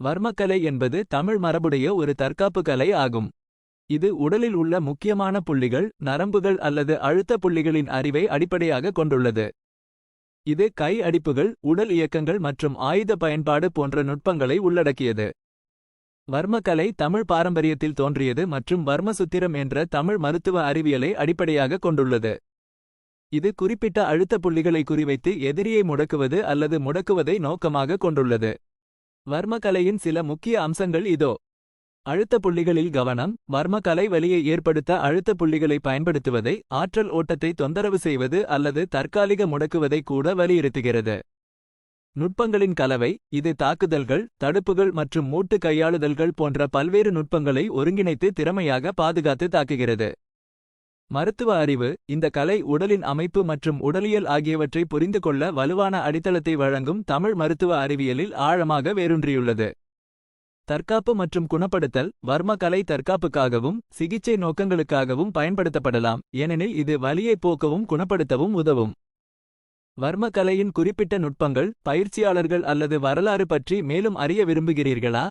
வர்மக்கலை என்பது தமிழ் மரபுடைய ஒரு தற்காப்பு கலை ஆகும். இது உடலில் உள்ள முக்கியமான புள்ளிகள், நரம்புகள் அல்லது அழுத்த புள்ளிகளின் அறிவை அடிப்படையாக கொண்டுள்ளது. இது கை அடிப்புகள், உடல் இயக்கங்கள் மற்றும் ஆயுத பயன்பாடு போன்ற நுட்பங்களை உள்ளடக்கியது. வர்மக்கலை தமிழ் பாரம்பரியத்தில் தோன்றியது மற்றும் வர்மசுத்திரம் என்ற தமிழ் மருத்துவ அறிவியலை அடிப்படையாக கொண்டுள்ளது. இது குறிப்பிட்ட அழுத்த புள்ளிகளை குறிவைத்து எதிரியை முடக்குவது அல்லது முடக்குவதை நோக்கமாக கொண்டுள்ளது. வர்மக்கலையின் சில முக்கிய அம்சங்கள் இதோ. அழுத்த புள்ளிகளில் கவனம் வர்மக்கலை வலியை ஏற்படுத்த அழுத்த புள்ளிகளை பயன்படுத்துவதை ஆற்றல் ஓட்டத்தை தொந்தரவு செய்வது அல்லது தற்காலிக முடக்குவதை கூட வலியுறுத்துகிறது. நுட்பங்களின் கலவை இது தாக்குதல்கள் தடுப்புகள் மற்றும் மூட்டு கையாளுதல்கள் போன்ற பல்வேறு நுட்பங்களை ஒருங்கிணைத்து திறமையாக பாதுகாத்து தாக்குகிறது. மருத்துவ அறிவு இந்த கலை உடலின் அமைப்பு மற்றும் உடலியல் ஆகியவற்றை புரிந்து கொள்ள வலுவான அடித்தளத்தை வழங்கும் தமிழ் மருத்துவ அறிவியலில் ஆழமாக வேரூன்றியுள்ளது. தற்காப்பு மற்றும் குணப்படுத்தல் வர்ம கலை தற்காப்புக்காகவும் சிகிச்சை நோக்கங்களுக்காகவும் பயன்படுத்தப்படலாம் ஏனெனில் இது வலியை போக்கவும் குணப்படுத்தவும் உதவும். வர்ம கலையின் குறிப்பிட்ட நுட்பங்கள் பயிற்சியாளர்கள் அல்லது வரலாறு பற்றி மேலும் அறிய விரும்புகிறீர்களா